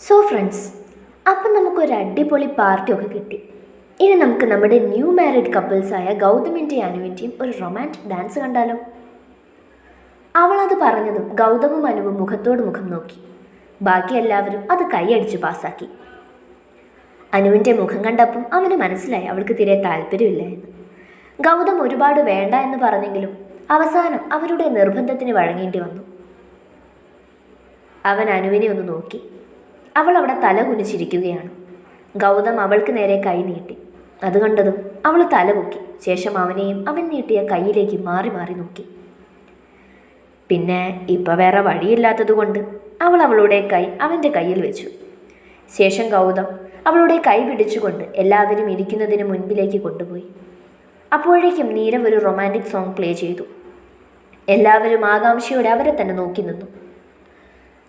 So friends അപ്പം നമുക്കൊരു അടിപൊളി പാർട്ടിയൊക്കെ കിട്ടി. ഇനി നമുക്ക് നമ്മുടെ ന്യൂ മാരീഡ് കപ്പിൾസായ ഗൗതമിന്റെയും അനുവിന്റെയും ഒരു റൊമാന്റിക് ഡാൻസ് കണ്ടാലോ? അവളത് പറഞ്ഞതും ഗൗതമും അനുവും മുഖത്തോട് മുഖം നോക്കി. ബാക്കി എല്ലാവരും അത് കൈയടിച്ച് പാസ്സാക്കി. അനുവിന്റെ മുഖം കണ്ടപ്പം അവന് മനസ്സിലായി അവൾക്ക് തീരെ താല്പര്യമില്ല എന്ന്. ഗൗതം ഒരുപാട് വേണ്ട എന്ന് പറഞ്ഞെങ്കിലും അവസാനം അവരുടെ നിർബന്ധത്തിന് വഴങ്ങേണ്ടി വന്നു. അവൻ അനുവിനെ ഒന്ന് നോക്കി. അവൾ അവിടെ തല കുനിച്ചിരിക്കുകയാണ്. ഗൗതം അവൾക്ക് നേരെ കൈ നീട്ടി. അത് കണ്ടതും അവൾ തല പൊക്കി. ശേഷം അവനെയും അവൻ നീട്ടിയ കൈയിലേക്ക് മാറി മാറി നോക്കി. പിന്നെ ഇപ്പം വേറെ വഴിയില്ലാത്തതുകൊണ്ട് അവൾ അവളുടെ കൈ അവന്റെ കയ്യിൽ വെച്ചു. ശേഷം ഗൗതം അവളുടെ കൈ പിടിച്ചുകൊണ്ട് എല്ലാവരും ഇരിക്കുന്നതിന് മുൻപിലേക്ക് കൊണ്ടുപോയി. അപ്പോഴേക്കും നീരവ് ഒരു റൊമാന്റിക് സോങ് പ്ലേ ചെയ്തു. എല്ലാവരും ആകാംക്ഷയോടെ അവരെ തന്നെ നോക്കി നിന്നു.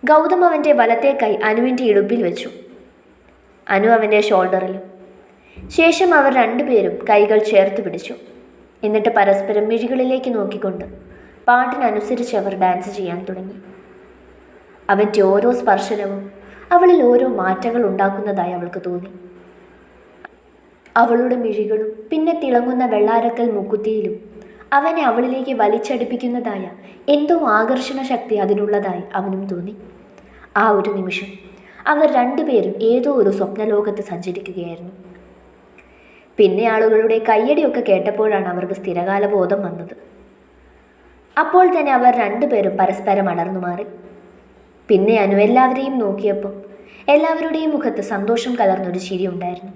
ഗൗതം അവന്റെ വലത്തെ കൈ അനുവിന്റെ ഇടുപ്പിൽ വെച്ചു. അനു അവന്റെ ഷോൾഡറിലും. ശേഷം അവർ രണ്ടുപേരും കൈകൾ ചേർത്ത് പിടിച്ചു. എന്നിട്ട് പരസ്പരം മിഴികളിലേക്ക് നോക്കിക്കൊണ്ട് പാട്ടിനനുസരിച്ച് അവർ ഡാൻസ് ചെയ്യാൻ തുടങ്ങി. അവന്റെ ഓരോ സ്പർശനവും അവളിൽ ഓരോ മാറ്റങ്ങൾ ഉണ്ടാക്കുന്നതായി അവൾക്ക് തോന്നി. അവളുടെ മിഴികളും പിന്നെ തിളങ്ങുന്ന വെള്ളാരക്കൽ മുക്കുത്തിയിലും അവനെ അവളിലേക്ക് വലിച്ചടിപ്പിക്കുന്നതായ എന്തോ ആകർഷണ ശക്തി അതിനുള്ളതായി അവനും തോന്നി. ആ ഒരു നിമിഷം അവർ രണ്ടുപേരും ഏതോ ഒരു സ്വപ്നലോകത്ത് സഞ്ചരിക്കുകയായിരുന്നു. പിന്നെ ആളുകളുടെ കയ്യടിയൊക്കെ കേട്ടപ്പോഴാണ് അവർക്ക് സ്ഥിരകാല ബോധം വന്നത്. അപ്പോൾ തന്നെ അവർ രണ്ടുപേരും പരസ്പരം അടർന്നു മാറി. പിന്നെ അനു എല്ലാവരെയും നോക്കിയപ്പോൾ എല്ലാവരുടെയും മുഖത്ത് സന്തോഷം കലർന്നൊരു ചിരി ഉണ്ടായിരുന്നു.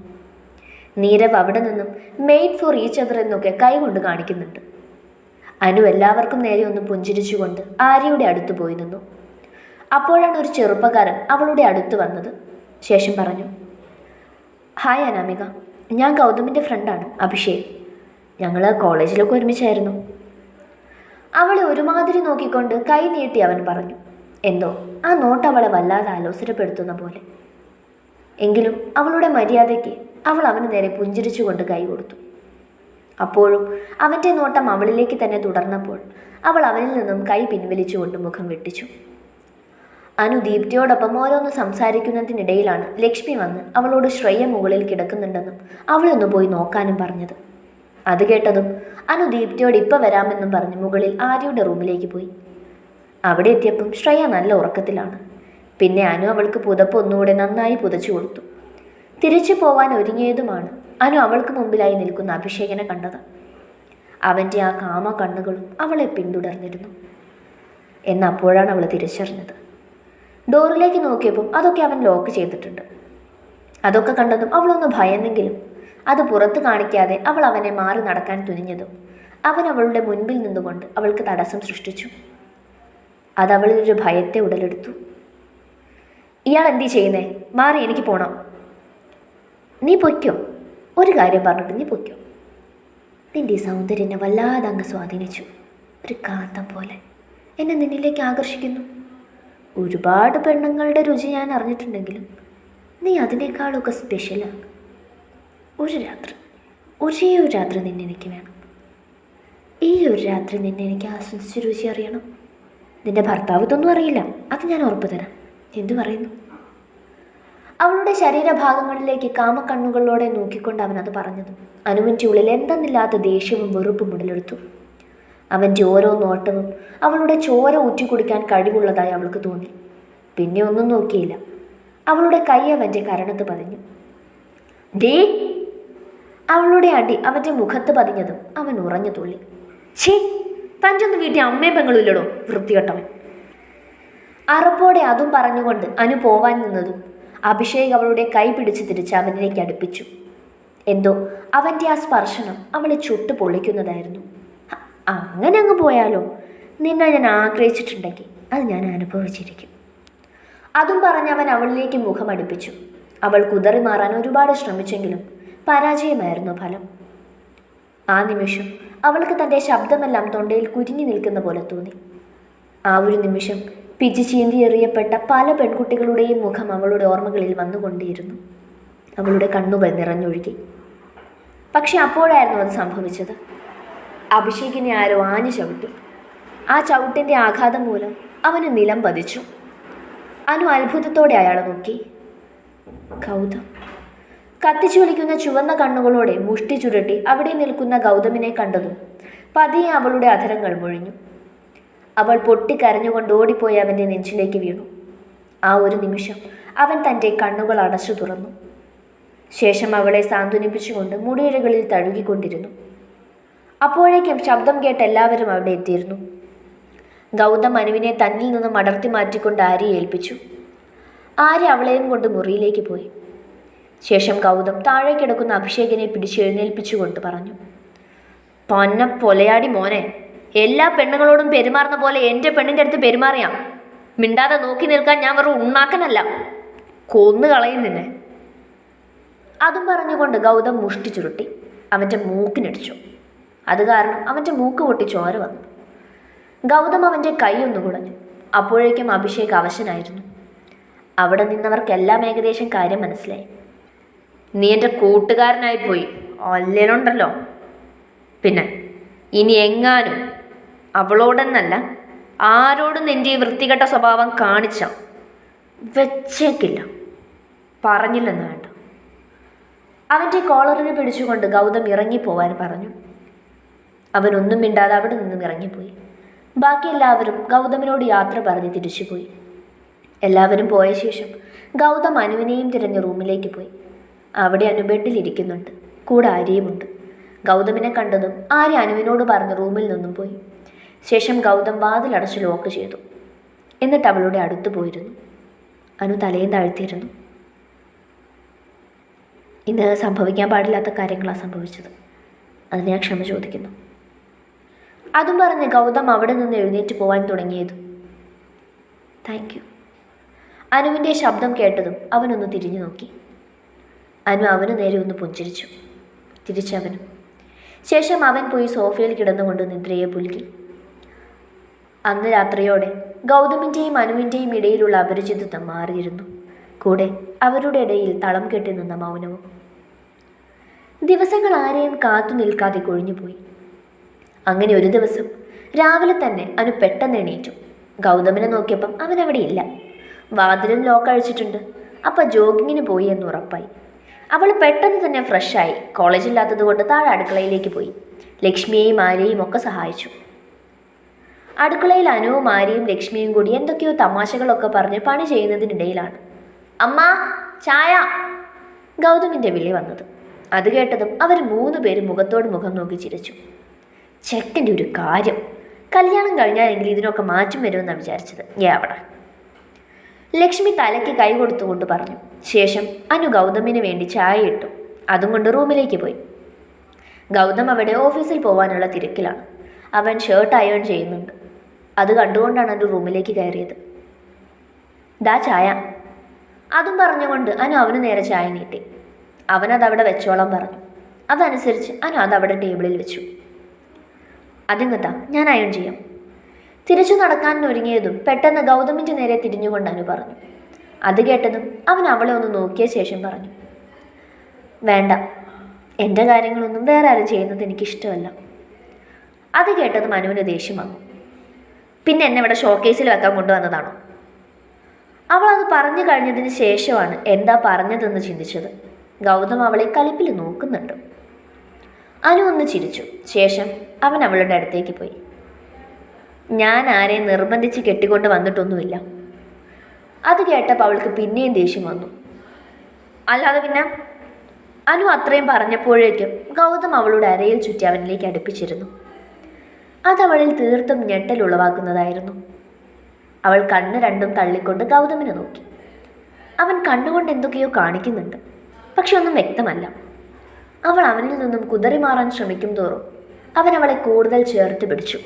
നീരവ് അവിടെ നിന്നും മെയ്ഡ് ഫോർ ഈച്ച് അതർ എന്നൊക്കെ കൈകൊണ്ട് കാണിക്കുന്നുണ്ട്. അനു എല്ലാവർക്കും നേരെ ഒന്ന് പുഞ്ചിരിച്ചുകൊണ്ട് ആര്യയുടെ അടുത്ത് പോയി നിന്നു. അപ്പോഴാണ് ഒരു ചെറുപ്പക്കാരൻ അവളുടെ അടുത്ത് വന്നത്. ശേഷം പറഞ്ഞു ഹായ് അനാമിക ഞാൻ ഗൗതമിന്റെ ഫ്രണ്ടാണ് അഭിഷേക്. ഞങ്ങൾ കോളേജിലൊക്കെ ഒരുമിച്ചായിരുന്നു. അവളെ ഒരുമാതിരി നോക്കിക്കൊണ്ട് കൈ നീട്ടി അവൻ പറഞ്ഞു എന്തോ ആ നോട്ട് അവളെ വല്ലാതെ ആലോസരപ്പെടുത്തുന്ന പോലെ. എങ്കിലും അവളുടെ മര്യാദയ്ക്ക് അവൾ അവന് നേരെ പുഞ്ചിരിച്ചുകൊണ്ട് കൈ കൊടുത്തു. അപ്പോഴും അവന്റെ നോട്ടം അവളിലേക്ക് തന്നെ തുടർന്നപ്പോൾ അവൾ അവനിൽ നിന്നും കൈ പിൻവലിച്ചുകൊണ്ട് മുഖം വെട്ടിച്ചു. അനു ദീപ്തിയോടൊപ്പം ഓരോന്ന് സംസാരിക്കുന്നതിനിടയിലാണ് ലക്ഷ്മി വന്ന് അവളോട് ശ്രേയ മുകളിൽ കിടക്കുന്നുണ്ടെന്നും അവളെ ഒന്ന് പോയി നോക്കാനും പറഞ്ഞത്. അത് കേട്ടതും അനു ദീപ്തിയോട് ഇപ്പം വരാമെന്നും പറഞ്ഞ് മുകളിൽ ആര്യയുടെ റൂമിലേക്ക് പോയി. അവിടെ എത്തിയപ്പം ശ്രേയ നല്ല ഉറക്കത്തിലാണ്. പിന്നെ അനു അവൾക്ക് പുതപ്പ് ഒന്നുകൂടെ നന്നായി പുതച്ചു കൊടുത്തു. തിരിച്ചു പോവാൻ ഒരുങ്ങിയതുമാണ് അനു അവൾക്ക് മുമ്പിലായി നിൽക്കുന്ന അഭിഷേകനെ കണ്ടത്. അവന്റെ ആ കാമ കണ്ണുകളും അവളെ പിന്തുടർന്നിരുന്നു. എന്നപ്പോഴാണ് അവൾ തിരിച്ചറിഞ്ഞത്. ഡോറിലേക്ക് നോക്കിയപ്പോൾ അതൊക്കെ അവൻ ലോക്ക് ചെയ്തിട്ടുണ്ട്. അതൊക്കെ കണ്ടതും അവളൊന്ന് ഭയന്നെങ്കിലും അത് പുറത്ത് കാണിക്കാതെ അവൾ അവനെ മാറി നടക്കാൻ തുനിഞ്ഞതും അവൻ അവളുടെ മുൻപിൽ നിന്നുകൊണ്ട് അവൾക്ക് തടസ്സം സൃഷ്ടിച്ചു. അത് അവളിൽ ഒരു ഭയത്തെ ഉടലെടുത്തു. ഇയാൾ എന്തി ചെയ്യുന്നേ? മാറി എനിക്ക് പോണം. നീ പൊയ്ക്കോ. ഒരു കാര്യം പറഞ്ഞിട്ട് നീ പൊയ്ക്കോ. നിന്റെ സൗന്ദര്യനെ വല്ലാതെ അങ്ങ് സ്വാധീനിച്ചു. ഒരു കാന്തം പോലെ എന്നെ നിന്നിലേക്ക് ആകർഷിക്കുന്നു. ഒരുപാട് പെണ്ണുങ്ങളുടെ രുചി ഞാൻ അറിഞ്ഞിട്ടുണ്ടെങ്കിലും നീ അതിനേക്കാളൊക്കെ സ്പെഷ്യലാണ് ഒരു രാത്രി ഒരേ ഒരു രാത്രി നിന്നെ എനിക്ക് വേണം. ഈ ഒരു രാത്രി നിന്നെ എനിക്ക് ആസ്വദിച്ച് രുചി അറിയണം. നിന്റെ ഭർത്താവ് ഇതൊന്നും അറിയില്ല. അത് ഞാൻ ഉറപ്പ് തരാം. എന്തു പറയുന്നു? അവളുടെ ശരീരഭാഗങ്ങളിലേക്ക് കാമക്കണ്ണുകളോടെ നോക്കിക്കൊണ്ട് അവൻ അത് പറഞ്ഞത്. അനുവിന്റെ ഉള്ളിൽ എന്തെന്നില്ലാത്ത ദേഷ്യവും വെറുപ്പും ഉടലെടുത്തു. അവന്റെ ഓരോ നോട്ടവും അവളുടെ ചോര ഊറ്റിക്കുടിക്കാൻ കഴിവുള്ളതായി അവൾക്ക് തോന്നി. പിന്നെ ഒന്നും നോക്കിയില്ല. അവളുടെ കൈ അവന്റെ കരണത്ത് പതിഞ്ഞു. ഡേ അവളുടെ അടി അവന്റെ മുഖത്ത് പതിഞ്ഞതും അവൻ ഉറഞ്ഞു തുള്ളി. ഛേ തഞ്ചൊന്ന് വീട്ടിൽ അമ്മയും പെങ്ങളും ഇല്ലടോ വൃത്തികെട്ടവൻ. അറപ്പോടെ അതും പറഞ്ഞുകൊണ്ട് അനു പോവാൻ നിന്നതും അഭിഷേക് അവളുടെ കൈ പിടിച്ച് തിരിച്ച് അവനിലേക്ക് അടുപ്പിച്ചു. എന്തോ അവന്റെ ആ സ്പർശനം അവളെ ചുട്ടു പൊള്ളിക്കുന്നതായിരുന്നു അങ്ങനെ അങ്ങ് പോയാലോ? നിന്നെ ഞാൻ ആഗ്രഹിച്ചിട്ടുണ്ടെങ്കിൽ അത് ഞാൻ അനുഭവിച്ചിരിക്കും. അതും പറഞ്ഞ് അവൻ അവളിലേക്ക് മുഖം അടുപ്പിച്ചു. അവൾ കുതറി മാറാൻ ഒരുപാട് ശ്രമിച്ചെങ്കിലും പരാജയമായിരുന്നു ഫലം. ആ നിമിഷം അവൾക്ക് തന്റെ ശബ്ദമെല്ലാം തൊണ്ടയിൽ കുരുങ്ങി നിൽക്കുന്ന പോലെ തോന്നി. ആ ഒരു നിമിഷം പിച്ചി ചീന്തി എറിയപ്പെട്ട പല പെൺകുട്ടികളുടെയും മുഖം അവളുടെ ഓർമ്മകളിൽ വന്നുകൊണ്ടിരുന്നു അവളുടെ കണ്ണുകൾ നിറഞ്ഞൊഴുകി. പക്ഷെ അപ്പോഴായിരുന്നു അത് സംഭവിച്ചത്. അഭിഷേകിനെ ആരോ ആഞ്ഞു ചവിട്ടി. ആ ചവിട്ടിന്റെ ആഘാതം മൂലം അവന് നിലം പതിച്ചു. അനു അത്ഭുതത്തോടെ അയാളെ നോക്കി. ഗൗതം. കത്തിച്ചു വിളിക്കുന്ന ചുവന്ന കണ്ണുകളോടെ മുഷ്ടി ചുരുട്ടി അവിടെ നിൽക്കുന്ന ഗൗതമിനെ കണ്ടതും പതിയെ അവളുടെ അധരങ്ങൾ മുഴിഞ്ഞു. അവൾ പൊട്ടിക്കരഞ്ഞുകൊണ്ട് ഓടിപ്പോയി അവന്റെ നെഞ്ചിലേക്ക് വീണു. ആ ഒരു നിമിഷം അവൻ തന്റെ കണ്ണുകൾ അടച്ചു തുറന്നു. ശേഷം അവളെ സാന്ത്വനിപ്പിച്ചുകൊണ്ട് മുടിയിഴകളിൽ തഴുകിക്കൊണ്ടിരുന്നു. അപ്പോഴേക്കും ശബ്ദം കേട്ട് എല്ലാവരും അവിടെ എത്തിയിരുന്നു. ഗൗതം അനുവിനെ തന്നിൽ നിന്നും അടർത്തി മാറ്റിക്കൊണ്ട് ആര്യയെ ഏൽപ്പിച്ചു. ആര്യ അവളെയും കൊണ്ട് മുറിയിലേക്ക് പോയി. ശേഷം ഗൗതം താഴെ കിടക്കുന്ന അഭിഷേകിനെ പിടിച്ചെഴുന്നേൽപ്പിച്ചുകൊണ്ട് പറഞ്ഞു പൊന്ന പൊലയാടി മോനെ എല്ലാ പെണ്ണുങ്ങളോടും പെരുമാറുന്ന പോലെ എന്റെ പെണ്ണിന്റെ അടുത്ത് പെരുമാറിയാം. മിണ്ടാതെ നോക്കി നിൽക്കാൻ ഞാൻ വെറും ഉണ്ണാക്കനല്ല. കൊന്നു കളയും നിന്നെ. അതും പറഞ്ഞുകൊണ്ട് ഗൗതം മുഷ്ടി ചുരുട്ടി. അവന്റെ മൂക്കിനടിച്ചു. അത് കാരണം അവന്റെ മൂക്ക് പൊട്ടി ചോര വന്നു. ഗൗതം അവന്റെ കൈ ഒന്ന് കുടഞ്ഞു. അപ്പോഴേക്കും അഭിഷേക് അവശനായിരുന്നു. അവിടെ നിന്നവർക്കെല്ലാം ഏകദേശം കാര്യം മനസ്സിലായി. നീ എന്റെ കൂട്ടുകാരനായി പോയി. പിന്നെ ഇനി എങ്ങാനും അവളോടെന്നല്ല ആരോടും നിന്റെ ഈ വൃത്തികെട്ട സ്വഭാവം കാണിച്ച വെച്ചേക്കില്ല. പറഞ്ഞില്ലെന്ന് വേണ്ട അവന്റെ കോളറിനെ പിടിച്ചുകൊണ്ട് ഗൗതം ഇറങ്ങിപ്പോവാൻ പറഞ്ഞു. അവനൊന്നും മിണ്ടാതെ അവിടെ നിന്നും ഇറങ്ങിപ്പോയി. ബാക്കി എല്ലാവരും ഗൗതമിനോട് യാത്ര പറഞ്ഞ് തിരിച്ചുപോയി. എല്ലാവരും പോയ ശേഷം ഗൗതം അനുവിനെയും തിരഞ്ഞ് റൂമിലേക്ക് പോയി. അവിടെ അനു ബെഡിലിരിക്കുന്നുണ്ട് കൂടെ ആര്യയുമുണ്ട്. ഗൗതമിനെ കണ്ടതും ആര്യ അനുവിനോട് പറഞ്ഞ് റൂമിൽ നിന്നും പോയി. ശേഷം ഗൗതം വാതിലടച്ച് ലോക്ക് ചെയ്തു. എന്നിട്ട് അവളുടെ അടുത്ത് പോയിരുന്നു. അനു തലയും താഴ്ത്തിയിരുന്നു. ഇന്ന് സംഭവിക്കാൻ പാടില്ലാത്ത കാര്യങ്ങളാണ് സംഭവിച്ചത്. അതിന് ഞാൻ ക്ഷമ ചോദിക്കുന്നു. അതും പറഞ്ഞ് ഗൗതം അവിടെ നിന്ന് എഴുന്നേറ്റ് പോവാൻ തുടങ്ങിയതും. താങ്ക് യു അനുവിന്റെ ശബ്ദം കേട്ടതും അവനൊന്ന് തിരിഞ്ഞു നോക്കി. അനു അവന് നേരെ ഒന്ന് പുഞ്ചിരിച്ചു. തിരിച്ചവനും. ശേഷം അവൻ പോയി സോഫയിൽ കിടന്നുകൊണ്ട് നിദ്രയെ പുലുകി അന്ന് രാത്രിയോടെ ഗൗതമിന്റെയും അനുവിന്റെയും ഇടയിലുള്ള അപരിചിതത്വം മാറിയിരുന്നു. കൂടെ അവരുടെ ഇടയിൽ തളം കെട്ടി നിന്ന മൗനവും. ദിവസങ്ങൾ ആരെയും കാത്തു നിൽക്കാതെ കൊഴിഞ്ഞുപോയി. അങ്ങനെ ഒരു ദിവസം രാവിലെ തന്നെ അനു പെട്ടെന്ന് എണീറ്റു. ഗൗതമിനെ നോക്കിയപ്പം അവനവിടെ ഇല്ല. വാതിലും ലോക്ക് അഴിച്ചിട്ടുണ്ട്. അപ്പം ജോഗിങ്ങിന് പോയി എന്ന് ഉറപ്പായി. അവൾ പെട്ടെന്ന് തന്നെ ഫ്രഷായി. കോളേജില്ലാത്തത് കൊണ്ട് താഴെ അടുക്കളയിലേക്ക് പോയി. ലക്ഷ്മിയെയും ആരെയും ഒക്കെ സഹായിച്ചു. അടുക്കളയിൽ അനുവും ആര്യയും ലക്ഷ്മിയും കൂടി എന്തൊക്കെയോ തമാശകളൊക്കെ പറഞ്ഞ് പണി ചെയ്യുന്നതിനിടയിലാണ്. അമ്മ ചായ. ഗൗതമിന്റെ വിളി വന്നത്. അത് കേട്ടതും അവർ മൂന്ന് പേര് മുഖത്തോട് മുഖം നോക്കി ചിരിച്ചു. ചെക്കന്റെ ഒരു കാര്യം. കല്യാണം കഴിഞ്ഞാലെങ്കിൽ ഇതിനൊക്കെ മാറ്റം വരുമെന്നാണ് വിചാരിച്ചത്. ഏ ലക്ഷ്മി തലയ്ക്ക് കൈ കൊടുത്തുകൊണ്ട് പറഞ്ഞു. ശേഷം അനു ഗൗതമിന് വേണ്ടി ചായ ഇട്ടു. അതും കൊണ്ട് റൂമിലേക്ക് പോയി. ഗൗതം അവിടെ ഓഫീസിൽ പോകാനുള്ള തിരക്കിലാണ്. അവൻ ഷർട്ട് അയൺ ചെയ്യുന്നുണ്ട്. അത് കണ്ടുകൊണ്ടാണ് എന്റെ റൂമിലേക്ക് കയറിയത്. ദാ ചായ. അതും പറഞ്ഞുകൊണ്ട് അനു അവന് നേരെ ചായ നീട്ടി. അവനത് അവിടെ വെച്ചോളാൻ പറഞ്ഞു. അതനുസരിച്ച് അനു അവിടെ ടേബിളിൽ വെച്ചു. അതിങ്ങത്താ ഞാൻ അയൺ ചെയ്യാം. തിരിച്ചു നടക്കാൻ ഒരുങ്ങിയതും പെട്ടെന്ന് ഗൗതമിന്റെ നേരെ തിരിഞ്ഞുകൊണ്ട് അനു പറഞ്ഞു. അത് കേട്ടതും അവൻ അവളെ ഒന്ന് നോക്കിയ ശേഷം പറഞ്ഞു. വേണ്ട എന്റെ കാര്യങ്ങളൊന്നും വേറെ ആരും ചെയ്യുന്നത് എനിക്കിഷ്ടമല്ല. അത് കേട്ടതും അനുവിന് ദേഷ്യം വന്നു. പിന്നെ എന്നെ ഇവിടെ ഷോക്കേസിൽ വെക്കാൻ കൊണ്ടുവന്നതാണോ? അവൾ അത് പറഞ്ഞു കഴിഞ്ഞതിന് ശേഷമാണ് എന്താ പറഞ്ഞതെന്ന് ചിന്തിച്ചത്. ഗൗതം അവളെ കലിപ്പിൽ നോക്കുന്നുണ്ട്. അനു ഒന്ന് ചിരിച്ചു. ശേഷം അവൻ അവളുടെ അടുത്തേക്ക് പോയി. ഞാൻ ആരെയും നിർബന്ധിച്ച് കെട്ടിക്കൊണ്ട് വന്നിട്ടൊന്നുമില്ല. അത് കേട്ടപ്പോൾ അവൾക്ക് പിന്നെയും ദേഷ്യം വന്നു. അല്ലാതെ പിന്നെ അനു അത്രയും പറഞ്ഞപ്പോഴേക്കും ഗൗതം അവളുടെ അരയിൽ ചുറ്റി അവനിലേക്ക് അടുപ്പിച്ചിരുന്നു. അതവളിൽ തീർത്തും ഞെട്ടൽ ഉളവാക്കുന്നതായിരുന്നു. അവൾ കണ്ണ് രണ്ടും തള്ളിക്കൊണ്ട് ഗൗതമിനെ നോക്കി. അവൻ കണ്ണുകൊണ്ട് എന്തൊക്കെയോ കാണിക്കുന്നുണ്ട് പക്ഷെ ഒന്നും വ്യക്തമല്ല. അവൾ അവനിൽ നിന്നും കുതറി മാറാൻ ശ്രമിക്കും തോറും അവൻ അവളെ കൂടുതൽ ചേർത്ത് പിടിച്ചു.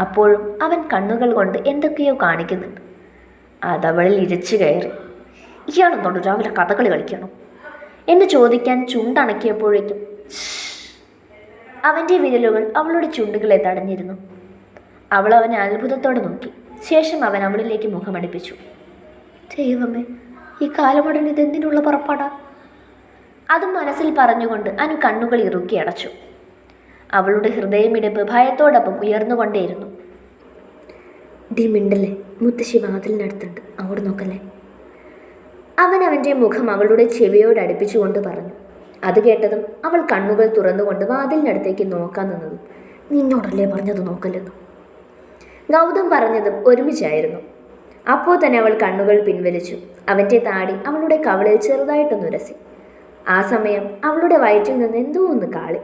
അപ്പോഴും അവൻ കണ്ണുകൾ കൊണ്ട് എന്തൊക്കെയോ കാണിക്കുന്നുണ്ട്. അതവളിൽ ഇരച്ചു കയറി. ഇയാളെന്നോട് രാവിലെ കഥകളി കളിക്കണം? എന്ന് ചോദിക്കാൻ ചുണ്ടണക്കിയപ്പോഴേക്കും അവന്റെ വിരലുകൾ അവളുടെ ചുണ്ടുകളെ തടഞ്ഞിരുന്നു. അവൾ അവനെ അത്ഭുതത്തോടെ നോക്കി. ശേഷം അവൻ അവളിലേക്ക് മുഖമടിപ്പിച്ചു. ദൈവമേ ഈ കാലമുടൻ ഇതെന്തിനുള്ള പുറപ്പാടാ? അതും മനസ്സിൽ പറഞ്ഞുകൊണ്ട് അനു കണ്ണുകൾ ഇറുക്കി അടച്ചു. അവളുടെ ഹൃദയമിടിപ്പ് ഭയത്തോടൊപ്പം ഉയർന്നുകൊണ്ടേയിരുന്നു. ഡി മിണ്ടല്ലേ? മുത്തശ്ശി വാതിലിനടുത്തുണ്ട്. അവിടെ നോക്കല്ലേ? അവൻ അവന്റെ മുഖം അവളുടെ ചെവിയോട് അടുപ്പിച്ചുകൊണ്ട് പറഞ്ഞു. അത് കേട്ടതും അവൾ കണ്ണുകൾ തുറന്നുകൊണ്ട് വാതിലിനടുത്തേക്ക് നോക്കാൻ നിന്നതും. നിന്നോടല്ലേ പറഞ്ഞത് നോക്കല്ലെന്നു. ഗൗതം പറഞ്ഞതും ഒരുമിച്ചായിരുന്നു. അപ്പോൾ തന്നെ അവൾ കണ്ണുകൾ പിൻവലിച്ചു. അവന്റെ താടി അവളുടെ കവളിൽ ചെറുതായിട്ടൊന്നുരസി ആ സമയം അവളുടെ വയറ്റിൽ നിന്ന് എന്തോ ഒന്ന് കാളി.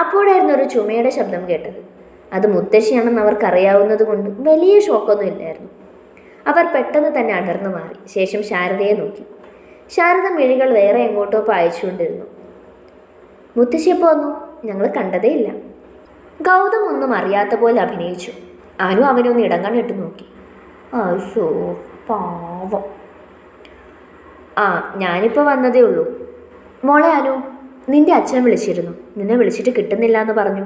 അപ്പോഴായിരുന്നു ഒരു ചുമയുടെ ശബ്ദം കേട്ടത്. അത് മുത്തശ്ശിയാണെന്ന് അവർക്കറിയാവുന്നത് കൊണ്ട് വലിയ ഷോക്കൊന്നും ഇല്ലായിരുന്നു. അവർ പെട്ടെന്ന് തന്നെ അടർന്നു മാറി. ശേഷം ശാരദയെ നോക്കി. ശാരദ മിഴികൾ വേറെ എങ്ങോട്ടോ പായിച്ചുകൊണ്ടിരുന്നു. മുത്തശ്ശിയപ്പോൾ വന്നു? ഞങ്ങൾ കണ്ടതേയില്ല ഗൗതം ഒന്നും അറിയാത്ത പോലെ അഭിനയിച്ചു. അനു അവനൊന്ന് ഇടം കണ്ണിട്ട് നോക്കി. അയ്യോ പാവം. ആ ഞാനിപ്പോൾ വന്നതേ ഉള്ളൂ. മോളെ അനു നിന്റെ അച്ഛൻ വിളിച്ചിരുന്നു. നിന്നെ വിളിച്ചിട്ട് കിട്ടുന്നില്ല എന്ന് പറഞ്ഞു.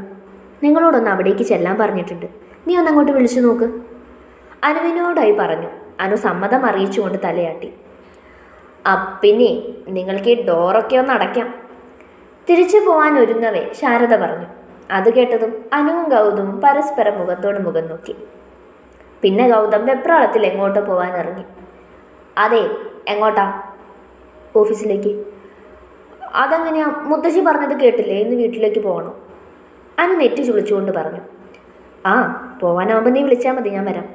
നിങ്ങളോടൊന്ന് അവിടേക്ക് ചെല്ലാൻ പറഞ്ഞിട്ടുണ്ട്. നീ ഒന്ന് അങ്ങോട്ട് വിളിച്ചു നോക്ക്. അനുവിനോടായി പറഞ്ഞു. അനു സമ്മതം അറിയിച്ചുകൊണ്ട് തലയാട്ടി. ആ പിന്നെ നിങ്ങൾക്ക് ഈ ഡോറൊക്കെ ഒന്ന് അടയ്ക്കാം. തിരിച്ചു പോവാൻ ഒരുങ്ങവേ ശാരദ പറഞ്ഞു. അത് കേട്ടതും അനുവും ഗൗതമും പരസ്പരം മുഖത്തോട് മുഖം നോക്കി. പിന്നെ ഗൗതം വെപ്രാളത്തിൽ എങ്ങോട്ടോ പോവാൻ ഇറങ്ങി. അതെ എങ്ങോട്ടാ? ഓഫീസിലേക്ക്. അതെങ്ങനെയാ? മുത്തശ്ശി പറഞ്ഞത് കേട്ടില്ലേ? ഇന്ന് വീട്ടിലേക്ക് പോകണം. അനു നെറ്റി ചുളിച്ചുകൊണ്ട് പറഞ്ഞു. ആ പോവാനാവുമ്പോൾ നീ വിളിച്ചാൽ മതി ഞാൻ വരാം.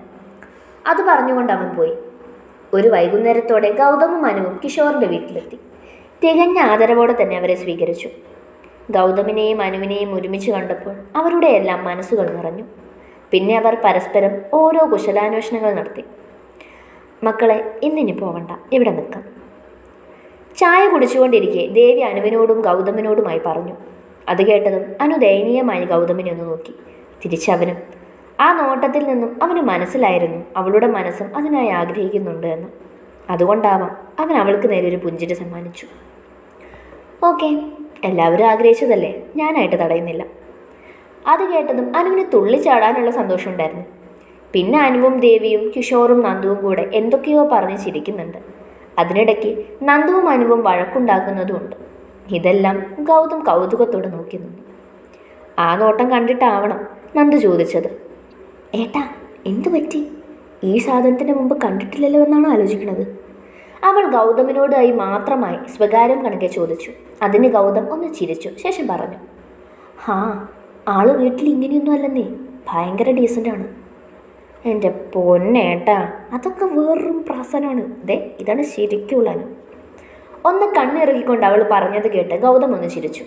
അത് പറഞ്ഞുകൊണ്ട് അവൻ പോയി. ഒരു വൈകുന്നേരത്തോടെ ഗൗതമും മനുവും കിഷോറിന്റെ വീട്ടിലെത്തി. തികഞ്ഞ ആദരവോടെ തന്നെ അവരെ സ്വീകരിച്ചു. ഗൗതമിനെയും അനുവിനെയും ഒരുമിച്ച് കണ്ടപ്പോൾ അവരുടെ എല്ലാം മനസ്സുകൾ നിറഞ്ഞു. പിന്നെ അവർ പരസ്പരം ഓരോ കുശലാന്വേഷണങ്ങൾ നടത്തി. മക്കളെ ഇന്നിനി പോവണ്ട. ഇവിടെ നിൽക്കാം. ചായ കുടിച്ചുകൊണ്ടിരിക്കെ ദേവി അനുവിനോടും ഗൗതമിനോടുമായി പറഞ്ഞു. അത് കേട്ടതും അനു ദയനീയമായി ഗൗതമിനെ ഒന്ന് നോക്കി. തിരിച്ചവനും ആ നോട്ടത്തിൽ നിന്നും അവന് മനസ്സിലായിരുന്നു. അവളുടെ മനസ്സും അതിനായി ആഗ്രഹിക്കുന്നുണ്ട് എന്ന്. അതുകൊണ്ടാവാം അവൻ അവൾക്ക് നേരെ ഒരു പുഞ്ചിരി സമ്മാനിച്ചു. ഓക്കെ എല്ലാവരും ആഗ്രഹിച്ചതല്ലേ? ഞാനായിട്ട് തടയുന്നില്ല. അത് കേട്ടതും അനുവിന് തുള്ളിച്ചാടാനുള്ള സന്തോഷമുണ്ടായിരുന്നു പിന്നെ അനുവും ദേവിയും കിഷോറും നന്ദുവും കൂടെ എന്തൊക്കെയോ പറഞ്ഞ് ചിരിക്കുന്നുണ്ട്. അതിനിടയ്ക്ക് നന്ദുവും അനുവും വഴക്കുണ്ടാക്കുന്നതുമുണ്ട് ഇതെല്ലാം ഗൗതം കൗതുകത്തോടെ നോക്കി നിന്നു. ആ നോട്ടം കണ്ടിട്ടാവണം നന്ദു ചോദിച്ചത്. ഏട്ടാ എന്തു പറ്റി? ഈ സാധനത്തിന് മുമ്പ് കണ്ടിട്ടില്ലല്ലോ എന്നാണ് ആലോചിക്കുന്നത്? അവൾ ഗൗതമിനോടായി മാത്രമായി സ്വകാര്യം കണക്കെ ചോദിച്ചു. അതിന് ഗൗതം ഒന്ന് ചിരിച്ചു. ശേഷം പറഞ്ഞു. ഹാ ആൾ വീട്ടിൽ ഇങ്ങനെയൊന്നും അല്ലെന്നേ. ഭയങ്കര ഡീസന്റാണ് എന്റെ പൊന്നേട്ടാ അതൊക്കെ വേറൊരു പ്രാസനാണ് ദേ ഇതാണ് ശരിക്കുള്ള ഒന്ന് കണ്ണിറുകിക്കൊണ്ട് അവൾ പറഞ്ഞത് കേട്ട് ഗൗതം ഒന്ന് ചിരിച്ചു.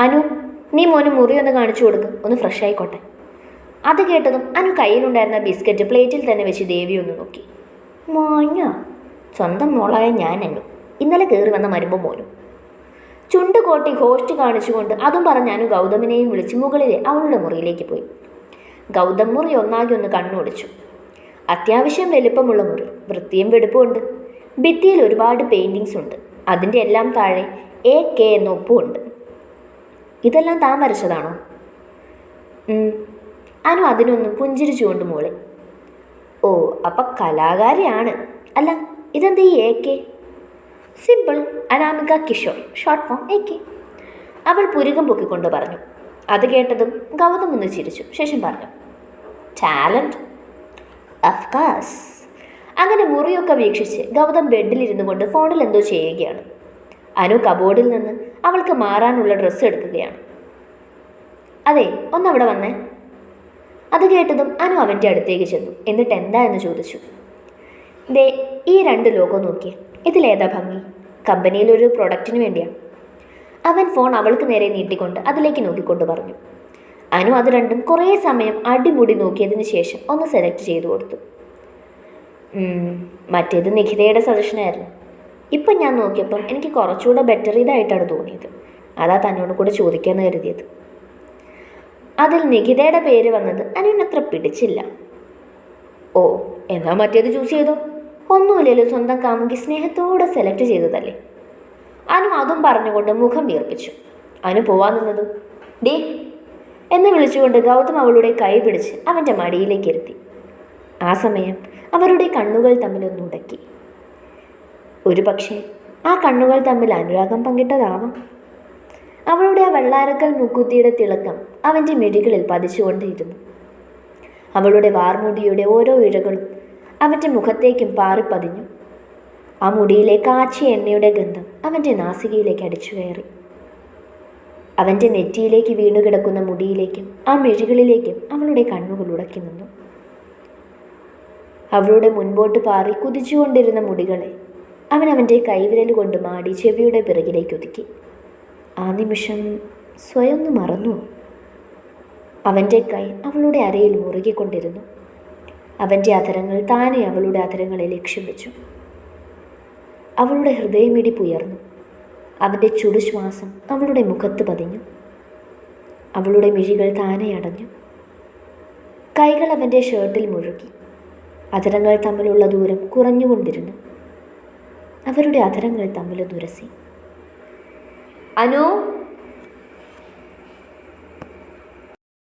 അനു നീ മോന് മുറി ഒന്ന് കാണിച്ചു കൊടുക്കും. ഒന്ന് ഫ്രഷ് ആയിക്കോട്ടെ. അത് കേട്ടതും അനു കയ്യിലുണ്ടായിരുന്ന ബിസ്ക്കറ്റ് പ്ലേറ്റിൽ തന്നെ വെച്ച് ദേവി ഒന്ന് നോക്കി. മാഞ്ഞ സ്വന്തം മോളായ ഞാൻ അനു. ഇന്നലെ കയറി വന്ന മരുമ്പോ മോനും ചുണ്ട് കോട്ടി ഹോസ്റ്റ് കാണിച്ചുകൊണ്ട് അതും പറഞ്ഞ് അനു ഗൗതമിനെയും വിളിച്ച് മുകളിലെ അവളുടെ മുറിയിലേക്ക് പോയി. ഗൗതം മുറി ഒന്നാകെ ഒന്ന് കണ്ണോടിച്ചു. അത്യാവശ്യം വലിപ്പമുള്ള മുറി വൃത്തിയും വെടുപ്പുമുണ്ട് ഭിത്തിയിൽ ഒരുപാട് പെയിന്റിങ്സ് ഉണ്ട്. അതിന്റെ എല്ലാം താഴെ എ കെ എന്ന ഒപ്പുമുണ്ട് ഇതെല്ലാം താൻ വരച്ചതാണോ. അനു അതിനൊന്നും പുഞ്ചിരിച്ചുകൊണ്ട് മോളെ. ഓ അപ്പം കലാകാരിയാണ്. അല്ല ഇതെന്താ ഈ A K simple Anamika Kishore. Short form A K അവൾ പുരുകം പൊക്കിക്കൊണ്ട് പറഞ്ഞു. അത് കേട്ടതും ഗൗതം ഒന്ന് ചിരിച്ചു. ശേഷം പറഞ്ഞു. ടാലന്റ് അഫ്കാസ് അങ്ങനെ മുറിയൊക്കെ വീക്ഷിച്ച് ഗൗതം ബെഡിലിരുന്നു കൊണ്ട് ഫോണിൽ എന്തോ ചെയ്യുകയാണ്. അനു കബോർഡിൽ നിന്ന് അവൾക്ക് മാറാനുള്ള ഡ്രസ്സ് എടുക്കുകയാണ്. അതെ ഒന്നവിടെ വന്നേ. അത് കേട്ടതും അനു അവന്റെ അടുത്തേക്ക് ചെന്നു. എന്നിട്ട് എന്താ എന്ന് ചോദിച്ചു. ദേ ഈ രണ്ട് ലോഗോ നോക്കിയേ. ഇതിലേതാ ഭംഗി? കമ്പനിയിലൊരു പ്രൊഡക്റ്റിന് വേണ്ടിയാണ് അവൻ ഫോൺ അവൾക്ക് നേരെ നീട്ടിക്കൊണ്ട് അതിലേക്ക് നോക്കിക്കൊണ്ട് പറഞ്ഞു. അനു അത് രണ്ടും കുറേ സമയം അടിമുടി നോക്കിയതിന് ശേഷം ഒന്ന് സെലക്ട് ചെയ്തു കൊടുത്തു. മറ്റേത് നിഖിതയുടെ സജഷനായിരുന്നു ഇപ്പം ഞാൻ നോക്കിയപ്പം എനിക്ക് കുറച്ചുകൂടെ ബെറ്റർ ഇതായിട്ടാണ് തോന്നിയത്. അതാ തന്നോട് കൂടെ ചോദിക്കാമെന്ന് കരുതിയത്. അതിൽ നിഖിതയുടെ പേര് വന്നത് അനുവിനത്ര പിടിച്ചില്ല. ഓ എന്നാ മറ്റേത് ചൂസ് ചെയ്തോ? ഒന്നുമില്ലല്ലോ സ്വന്തം കാമുകി സ്നേഹത്തോടെ സെലക്ട് ചെയ്തതല്ലേ? അനു അതും പറഞ്ഞുകൊണ്ട് മുഖം വീർപ്പിച്ചു. അനു പോവാൻ നിന്നത്. ഡേ എന്ന് വിളിച്ചുകൊണ്ട് ഗൗതം അവളുടെ കൈ പിടിച്ച് അവന്റെ മടിയിലേക്ക് ഇരുത്തി. ആ സമയം അവരുടെ കണ്ണുകൾ തമ്മിലൊന്ന് ഉടക്കി. ഒരു പക്ഷേ ആ കണ്ണുകൾ തമ്മിൽ അനുരാഗം പങ്കിട്ടതാവാം. അവളുടെ ആ വെള്ളാരക്കൽ മുക്കുത്തിയുടെ തിളക്കം അവന്റെ മിഴികളിൽ പതിച്ചുകൊണ്ടേയിരുന്നു. അവളുടെ വാർമുടിയുടെ ഓരോ ഇഴകളും അവന്റെ മുഖത്തേക്കും പാറിപ്പതിഞ്ഞു. ആ മുടിയിലെ കാച്ചി എണ്ണയുടെ ഗന്ധം അവന്റെ നാസികയിലേക്ക് അടിച്ചു കയറി. അവന്റെ നെറ്റിയിലേക്ക് വീണുകിടക്കുന്ന മുടിയിലേക്കും ആ മിഴികളിലേക്കും അവളുടെ കണ്ണുകൾ ഉടക്കി നിന്നു. അവളുടെ മുൻപോട്ട് പാറി കുതിച്ചുകൊണ്ടിരുന്ന മുടികളെ അവൻ അവന്റെ കൈവിരൽ കൊണ്ട് മാടി ചെവിയുടെ പിറകിലേക്ക് ഒതുക്കി. ആ നിമിഷം സ്വയം ഒന്ന് അവന്റെ കൈ അവളുടെ അരയിൽ മുറുകിക്കൊണ്ടിരുന്നു. അവന്റെ അധരങ്ങൾ താനെ അവളുടെ അധരങ്ങളെ ലക്ഷ്യം വെച്ചു. അവളുടെ ഹൃദയമിടിപ്പ് ഉയർന്നു. അവന്റെ ചുടുശ്വാസം അവളുടെ മുഖത്ത് പതിഞ്ഞു. അവളുടെ മിഴികൾ താനെ അടഞ്ഞു. കൈകൾ അവന്റെ ഷർട്ടിൽ മുഴുകി. അധരങ്ങൾ തമ്മിലുള്ള ദൂരം കുറഞ്ഞുകൊണ്ടിരുന്നു. അവരുടെ അധരങ്ങൾ തമ്മിൽ ദുരസി അനു